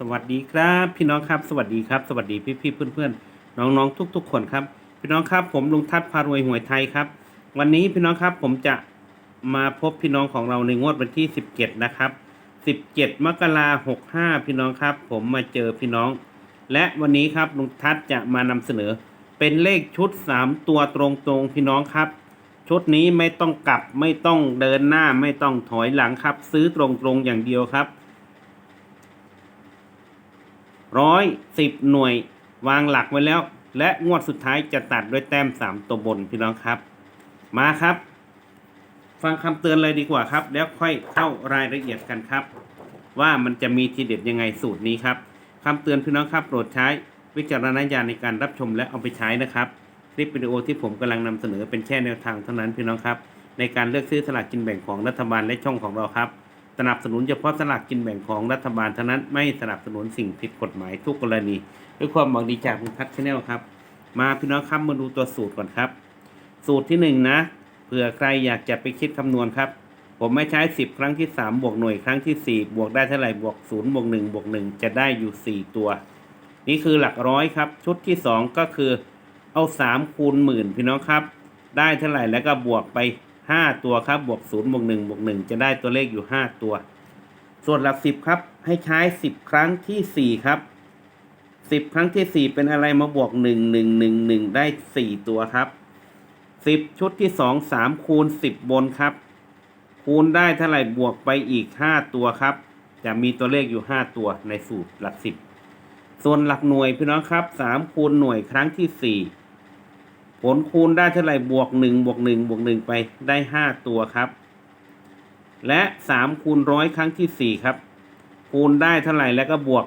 สวัสดีครับพี่น้องครับ สวัสดีครับ สวัสดีพี่พี่เพื่อนเพื่อนๆน้องๆทุกๆคนครับ พี่น้องครับผมลุงทัศน์พารวยหวยไทยครับ วันนี้พี่น้องครับผมจะมาพบพี่น้องของเราในงวดวันที่ 17 นะครับ 17 มกราหกห้าพี่น้องครับ ผมมาเจอพี่น้อง และวันนี้ครับลุงทัศน์จะมานำเสนอ เป็นเลขชุด 3 ตัวตรงๆพี่น้องครับ ชุดนี้ไม่ต้องกลับไม่ต้องเดินหน้าไม่ต้องถอยหลังครับ ซื้อตรงๆอย่างเดียวครับ ร้อยสิบหน่วย วางหลักไว้แล้ว และงวดสุดท้ายจะตัดด้วยแต้มสามตัวบนพี่น้องครับ มาครับ ฟังคำเตือนเลยดีกว่าครับ แล้วค่อยเข้ารายละเอียดกันครับ ว่ามันจะมีทีเด็ดยังไงสูตรนี้ครับคำเตือนพี่น้องครับโปรดใช้วิจารณญาณในการรับชมและเอาไปใช้นะครับคลิปวิดีโอที่ผมกำลังนำเสนอเป็นแค่แนวทางเท่านั้นพี่น้องครับ ในการเลือกซื้อสลากกินแบ่งของรัฐบาลและช่องของเราครับ สนับสนุนเฉพาะสลากกินแบ่งของรัฐบาลเท่านั้นไม่สนับสนุนสิ่งผิดกฎหมายทุกกรณี ด้วยความหวังดีจากคุณพัฒชแนลครับ มาพี่น้องครับมาดูตัวสูตรก่อนครับ สูตรที่หนึ่งนะเผื่อใครอยากจะไปคิดคำนวณครับ ผมไม่ใช้สิบครั้งที่สามบวกหน่วยครั้งที่สี่บวกได้เท่าไหร่บวกศูนย์บวกหนึ่งบวกหนึ่งจะได้อยู่สี่ตัว นี่คือหลักร้อยครับ ชุดที่สองก็คือเอาสามคูณหมื่นพี่น้องครับ ได้เท่าไหร่แล้วก็บวกไป ห้าตัวครับบวกศูนย์บวกหนึ่งบวกหนึ่งจะได้ตัวเลขอยู่ห้าตัว ส่วนหลักสิบครับ ให้ใช้สิบครั้งที่สี่ครับสิบครั้งที่สี่เป็นอะไรมาบวกหนึ่งหนึ่งหนึ่งหนึ่งได้สี่ตัวครับสิบชุดที่สองสามคูณสิบบนครับ คูณได้เท่าไหร่บวกไปอีกห้าตัวครับ จะมีตัวเลขอยู่ห้าตัวในสูตรหลักสิบส่วนหลักหน่วยพี่น้องครับสามคูณหน่วยครั้งที่สี่ ผลคูณได้เท่าไหร่บวกหนึ่งบวกหนึ่งบวกหนึ่งไปได้ห้าตัวครับ และสามคูณร้อยครั้งที่สี่ครับ คูณได้เท่าไหร่แล้วก็บวก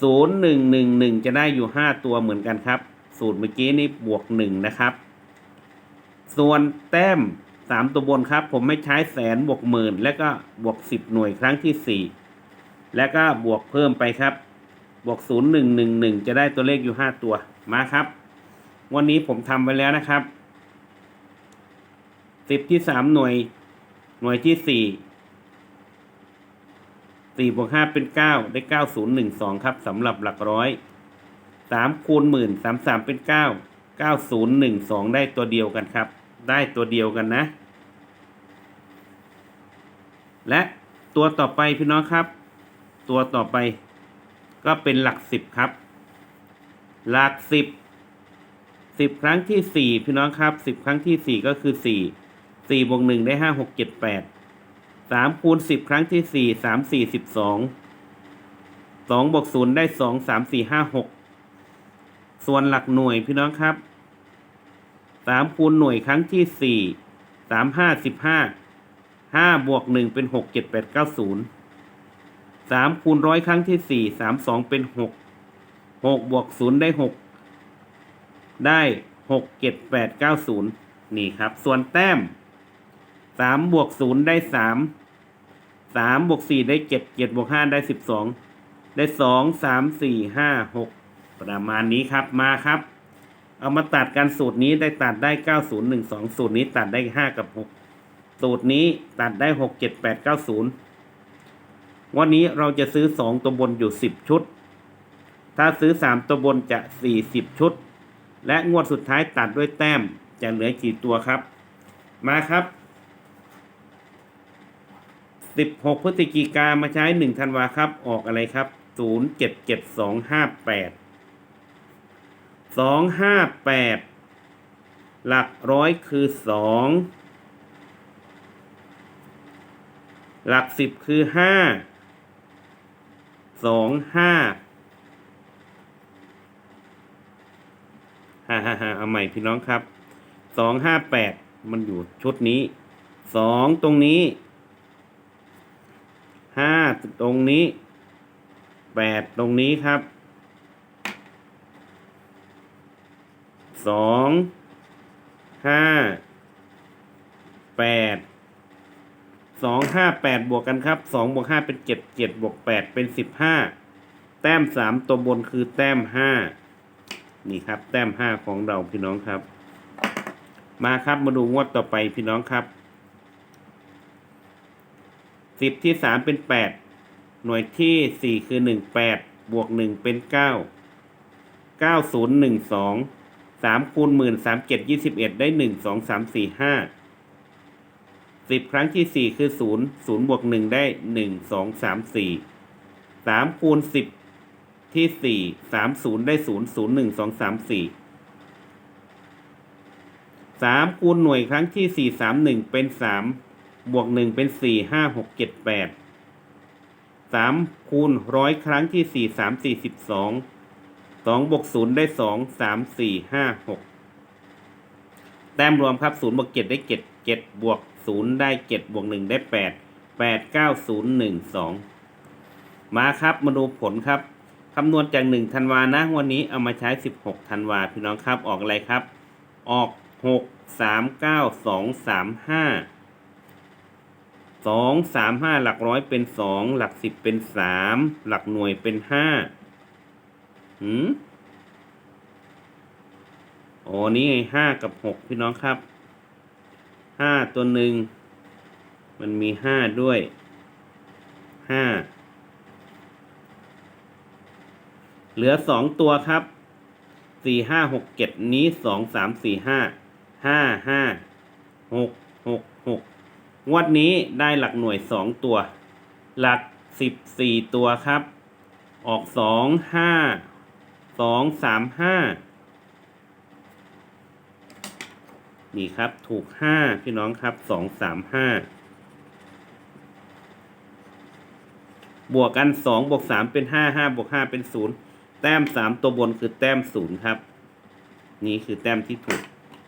ศูนย์หนึ่งหนึ่งหนึ่งจะได้อยู่ห้าตัวเหมือนกันครับ สูตรเมื่อกี้นี้บวกหนึ่งนะครับ ส่วนแต้มสามตัวบนครับ ผมไม่ใช้แสนบวกหมื่น แล้วก็บวกสิบหน่วยครั้งที่สี่แล้วก็บวกเพิ่มไปครับ บวกศูนย์หนึ่งหนึ่งหนึ่งจะได้ตัวเลขอยู่ห้าตัวมาครับ วันนี้ผมทำไว้แล้วนะครับสิบที่สามหน่วย หน่วยที่สี่สี่บวกห้าเป็นเก้าได้เก้าศูนย์หนึ่งสองครับสำหรับหลักร้อยสามคูณหมื่นสามสามเป็นเก้าเก้าศูนย์หนึ่งสองได้ตัวเดียวกันครับ ได้ตัวเดียวกันนะ และตัวต่อไปพี่น้องครับ ตัวต่อไป ก็เป็นหลักสิบครับ หลักสิบ สิบครั้งที่สี่พี่น้องครับสิบครั้งที่สี่ก็คือสี่สี่บวกหนึ่งได้ห้าหกเจ็ดแปดสามคูณสิบครั้งที่สี่สามสี่สิบสองสองบวกศูนย์ได้สองสามสี่ห้าหกส่วนหลักหน่วยพี่น้องครับสามคูณหน่วยครั้งที่สี่สามห้าสิบห้าห้าบวกหนึ่งเป็นหกเจ็ดแปดเก้าศูนย์สามคูณร้อยครั้งที่สี่สามสองเป็นหกหกบวกศูนย์ได้หก ได้หกเจ็ดแปดเก้าศูนย์นี่ครับ ส่วนแต้มสามบวกศูนย์ได้สามสามบวกสี่ได้เจ็ดเจ็ดบวกห้าได้สิบสองได้สองสามสี่ห้าหกประมาณนี้ครับมาครับ เอามาตัดกันสูตรนี้ได้ตัดได้เก้าศูนย์หนึ่งสองสูตรนี้ตัดได้ห้ากับหกสูตรนี้ตัดได้หกเจ็ดแปดเก้าศูนย์วันนี้เราจะซื้อสองตัวบนอยู่สิบชุด ถ้าซื้อสามตัวบนจะสี่สิบชุด และงวดสุดท้ายตัดด้วยแต้มจะเหลือกี่ตัวครับ มาครับ 16 พฤศจิกามาใช้ 1 ธันวาครับ ออกอะไรครับ 077258 258 หลักร้อยคือ 2 หลัก 10 คือ 5 2 5 ฮ่าฮ่าฮ่าเอาใหม่พี่น้องครับสองห้าแปดมันอยู่ชุดนี้สองตรงนี้ห้าตรงนี้แปดตรงนี้ครับสองห้าแปดสองห้าแปดบวกกันครับสองบวกห้าเป็นเจ็ดเจ็ดบวกแปดเป็นสิบห้าแต้มสามตัวบนคือแต้มห้า นี่ครับ แต้มห้าของเราพี่น้องครับ มาครับมาดูงวดต่อไปพี่น้องครับสิบที่สามเป็นแปดหน่วยที่สี่คือหนึ่งแปดบวกหนึ่งเป็นเก้าเก้าศูนย์หนึ่งสองสามคูณหมื่นสามเจ็ดยี่สิบเอ็ดได้หนึ่งสองสามสี่ห้าสิบครั้งที่สี่คือศูนย์ศูนย์บวกหนึ่งได้หนึ่งสองสามสี่สามคูณสิบ ที่สี่สามศูนย์ได้ศูนย์ศูนย์หนึ่งสองสามสี่สามคูณหน่วยครั้งที่สี่สามหนึ่งเป็นสามบวกหนึ่งเป็นสี่ห้าหกเจ็ดแปดสามคูณร้อยครั้งที่สี่สามสี่สิบสองสองบวกศูนย์ได้สองสามสี่ห้าหกแต้มรวมครับศูนย์บวกเจ็ดได้เจ็ดเจ็ดบวกศูนย์ได้เจ็ดบวกหนึ่งได้แปดแปดเก้าศูนย์หนึ่งสองมาครับมาดูผลครับำนวณจากหนึ่งธันวานะวันนี้เอามาใช้สิบหกธันวาพี่น้องครับ ออกอะไรครับ ออกหกสามเก้าสองสามห้าสองสามห้าหลักร้อยเป็นสองหลักสิบเป็นสามหลักหน่วยเป็นห้าหืมโอ้นี่ไงห้ากับหกพี่น้องครับห้าตัวหนึ่ง มันมีห้าด้วยห้า เหลือสองตัวครับสี่ห้าหกเจ็ดนี้สองสามสี่ห้าห้าห้าหกหกหกงวดนี้ได้หลักหน่วยสองตัว หลักสิบสี่ตัวครับ ออกสองห้าสองสามห้านี่ครับถูกห้าพี่น้องครับสองสามห้าบวกกันสองบวกสามเป็นห้าห้าบวกห้าเป็นศูนย์ แต้มสามตัวบนคือแต้มศูนย์ครับ นี่คือแต้มที่ถูก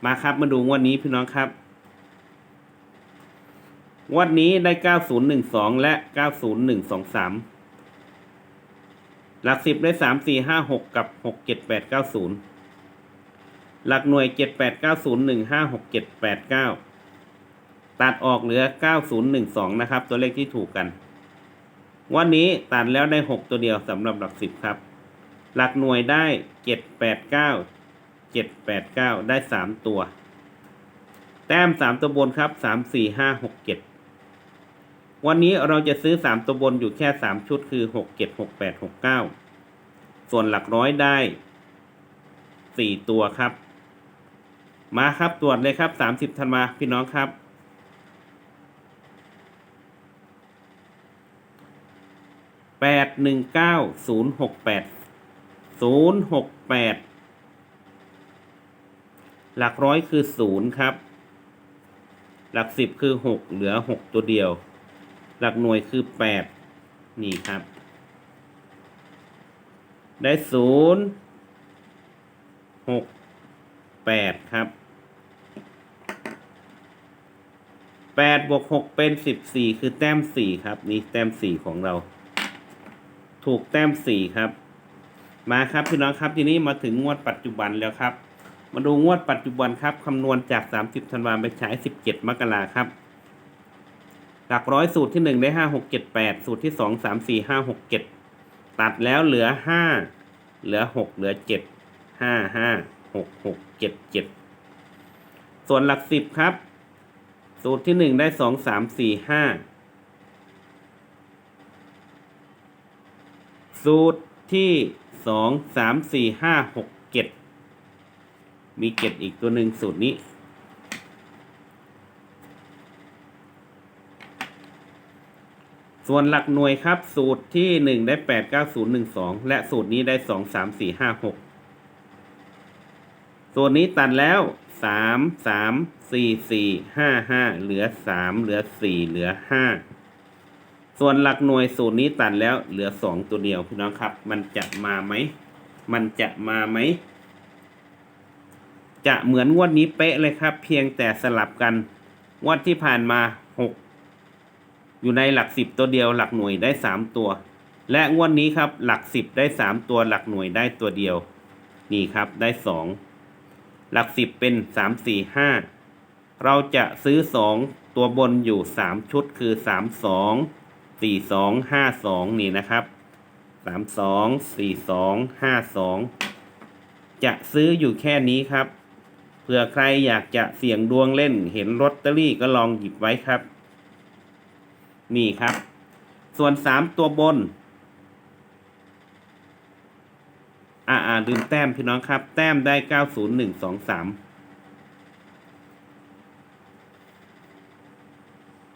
มาครับมาดูงวดนี้พี่น้องครับงวดนี้ได้เก้าศูนย์หนึ่งสองและเก้าศูนย์หนึ่งสองสามหลักสิบได้สามสี่ห้าหกกับหกเจ็ดแปดเก้าศูนย์หลักหน่วยเจ็ดแปดเก้าศูนย์หนึ่งห้าหกเจ็ดแปดเก้าตัดออกเหลือเก้าศูนย์หนึ่งสองนะครับ ตัวเลขที่ถูกกัน วันนี้ตัดแล้วได้หกตัวเดียวสำหรับหลักสิบครับ หลักหน่วยได้เจ็ดแปดเก้าเจ็ดแปดเก้าได้สามตัว แต้มสามตัวบนครับสามสี่ห้าหกเจ็ดวันนี้เราจะซื้อสามตัวบนอยู่แค่สามชุดคือหกเจ็ดหกแปดหกเก้าส่วนหลักร้อยได้สี่ตัวครับ มาครับตรวจเลยครับสามสิบธันวาพี่น้องครับแปดหนึ่งเก้าศูนย์หกแปด ศูนย์หกแปดหลักร้อยคือศูนย์ครับ หลักสิบคือหกเหลือหกตัวเดียว หลักหน่วยคือแปดนี่ครับ ได้ศูนย์หกแปดครับแปดบวกหกเป็นสิบสี่คือแต้มสี่ครับ นี่แต้มสี่ของเรา ถูกแต้มสี่ครับ มาครับพี่น้องครับทีนี้มาถึงงวดปัจจุบันแล้วครับ มาดูงวดปัจจุบันครับคำนวณจาก 30ธันวาไปฉาย 17 มกราครับ หลักร้อยสูตรที่ 1 ได้ 5 6 7 8 สูตรที่ 2 3 4 5 6 7 ตัดแล้วเหลือ 5 เหลือ 6 เหลือ 7 5 5 6 6 7 7 ส่วนหลัก 10 ครับ สูตรที่ 1 ได้ 2 3 4 5 สูตรที่ สองสามสี่ห้าหกเจ็ดมีเจ็ดอีกตัวหนึ่งสูตรนี้ส่วนหลักหน่วยครับ สูตรที่หนึ่งได้แปดเก้าศูนย์หนึ่งสองและสูตรนี้ได้สองสามสี่ห้าหกส่วนนี้ตัดแล้วสามสามสี่สี่ห้าห้าเหลือสามเหลือสี่เหลือห้า ส่วนหลักหน่วยสูตรนี้ตัดแล้วเหลือสองตัวเดียวพี่น้องครับ มันจะมาไหม มันจะมาไหม จะเหมือนงวดนี้เป๊ะเลยครับ เพียงแต่สลับกันงวดที่ผ่านมาหกอยู่ในหลักสิบตัวเดียว หลักหน่วยได้สามตัว และงวดนี้ครับ หลักสิบได้สามตัว หลักหน่วยได้ตัวเดียว นี่ครับได้สองหลักสิบเป็นสามสี่ห้าเราจะซื้อสองตัวบนอยู่สามชุดคือสามสอง สี่สองห้าสองนี่นะครับสามสองสี่สองห้าสองจะซื้ออยู่แค่นี้ครับ เผื่อใครอยากจะเสี่ยงดวงเล่น เห็นลอตเตอรี่ก็ลองหยิบไว้ครับ นี่ครับ ส่วนสามตัวบน อ่าอ่าลืมแต้มพี่น้องครับ แต้มได้เก้าศูนย์หนึ่งสองสาม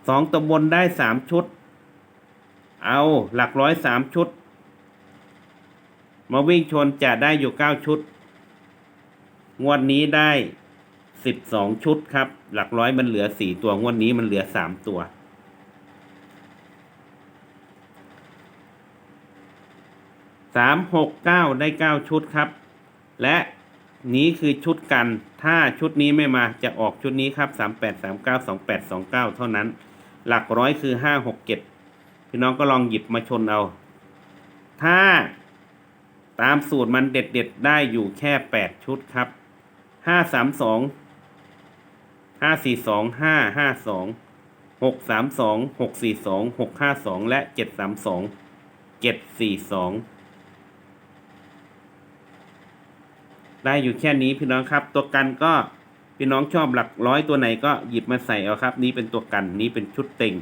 สองตัวบนได้สามชุด เอาหลักร้อยสามชุด มาวิ่งชนจะได้อยู่เก้าชุด งวดนี้ได้สิบสองชุดครับ หลักร้อยมันเหลือสี่ตัว งวดนี้มันเหลือสามตัว สามหกเก้าได้เก้าชุดครับ และนี้คือชุดกัน ถ้าชุดนี้ไม่มาจะออกชุดนี้ครับสามแปดสามเก้าสองแปดสองเก้าเท่านั้น หลักร้อยคือห้าหกเจ็ด พี่น้องก็ลองหยิบมาชนเอา ถ้าตามสูตรมันเด็ดเด็ดๆได้อยู่แค่แปดชุดครับห้าสามสองห้าสี่สองห้าห้าสองหกสามสองหกสี่สองหกห้าสองและเจ็ดสามสองเจ็ดสี่สองได้อยู่แค่นี้พี่น้องครับ ตัวกันก็พี่น้องชอบหลักร้อยตัวไหนก็หยิบมาใส่เอาครับ นี้เป็นตัวกันนี้เป็นชุดเต็ง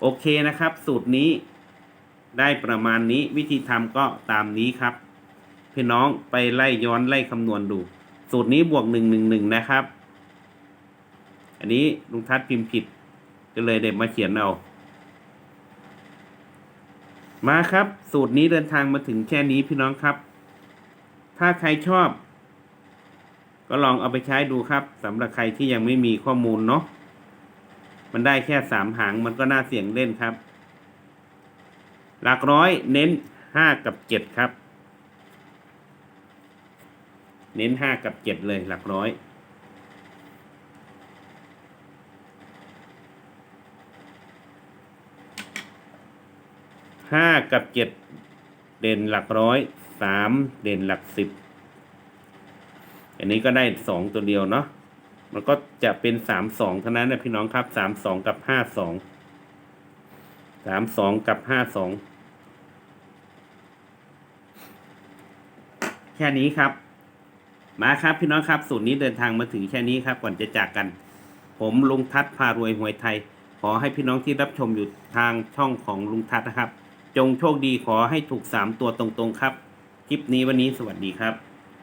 โอเคนะครับ สูตรนี้ได้ประมาณนี้วิธีทำก็ตามนี้ครับพี่น้องไปไล่ย้อนไล่คำนวณดู สูตรนี้บวกหนึ่งหนึ่งหนึ่งนะครับ อันนี้ลุงทัดพิมพ์ผิด ก็เลยเด็มาเขียนเอามาครับ สูตรนี้เดินทางมาถึงแค่นี้พี่น้องครับ ถ้าใครชอบ ก็ลองเอาไปใช้ดูครับสำหรับใครที่ยังไม่มีข้อมูลเนาะ มันได้แค่สามหางมันก็น่าเสี่ยงเล่นครับ หลักร้อยเน้นห้ากับเจ็ดครับ เน้นห้ากับเจ็ดเลยหลักร้อยห้ากับเจ็ดเด่นหลักร้อยสามเด่นหลักสิบอันนี้ก็ได้สองตัวเดียวเนาะ มันก็จะเป็นสามสองเท่านั้นนะพี่น้องครับสามสองกับห้าสองสามสองกับห้าสองแค่นี้ครับ มาครับพี่น้องครับ สูตรนี้เดินทางมาถึงแค่นี้ครับก่อนจะจากกัน ผมลุงทัศน์พารวยหวยไทย ขอให้พี่น้องที่รับชมอยู่ทางช่องของลุงทัศนะครับ จงโชคดีขอให้ถูกสามตัวตรงๆครับ คลิปนี้วันนี้สวัสดีครับ